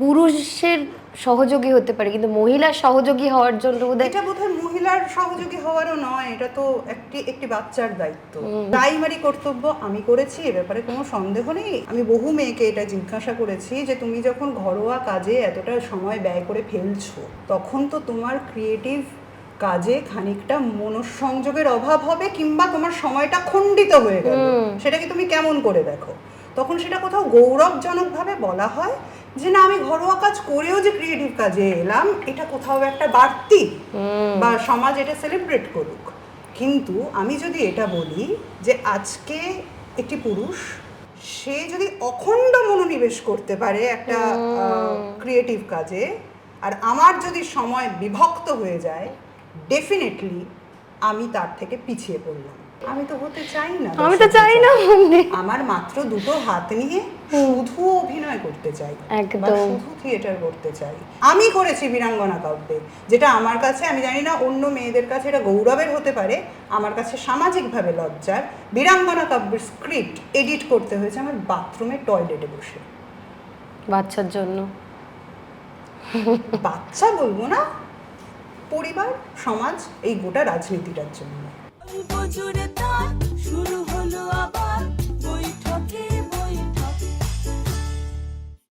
পুরুষের সহযোগী হতে পারে কিন্তু মহিলার সহযোগী হওয়ার জন্য বোধহয় এটা বোধহয় মহিলার সহযোগী হওয়ারও নয় এটা তো একটি একটি বাচ্চার দায়িত্ব। প্রাইমারি কর্তব্য আমি করেছি এ ব্যাপারে কোনো সন্দেহ নেই। আমি বহু মেয়েকে এটা জিজ্ঞাসা করেছি যে তুমি যখন ঘরোয়া কাজে এতটা সময় ব্যয় করে ফেলছো তখন তো তোমার ক্রিয়েটিভ কাজে খানিকটা মনঃসংযোগের অভাব হবে কিংবা তোমার সময়টা খণ্ডিত হয়ে গেল। সেটা কি তুমি কেমন করে দেখো? তখন সেটা কোথাও গৌরবজনকভাবে বলা হয় যে না আমি ঘরোয়া কাজ করেও যে ক্রিয়েটিভ কাজে এলাম এটা কোথাও একটা বাড়তি বা সমাজ এটা সেলিব্রেট করুক। কিন্তু আমি যদি এটা বলি যে আজকে একটি পুরুষ সে যদি অখণ্ড মনোনিবেশ করতে পারে একটা ক্রিয়েটিভ কাজে আর আমার যদি সময় বিভক্ত হয়ে যায় ডেফিনেটলি আমি তার থেকে পিছিয়ে পড়লাম। আমি তো হতে চাই না আমি তো চাই না মানে। আমার মাত্র দুটো হাত নিয়ে শুধু অভিনয় করতে চাই। বা একদম। শুধু থিয়েটার করতে চাই। আমি করেছি বীরাঙ্গনা কাব্যে যেটা আমার কাছে আমি জানি না অন্য মেয়েদের কাছে এটা গৌরবের হতে পারে আমার কাছে সামাজিকভাবে লজ্জার। বীরাঙ্গনা কাব্যের স্ক্রিপ্ট এডিট করতে হয়েছে আমার বাথরুমে টয়লেটে বসে। বাচ্চার জন্য। বাচ্চা বলব না পরিবার সমাজ এই গোটা রাজনীতিটার জন্য। জুড়ে তার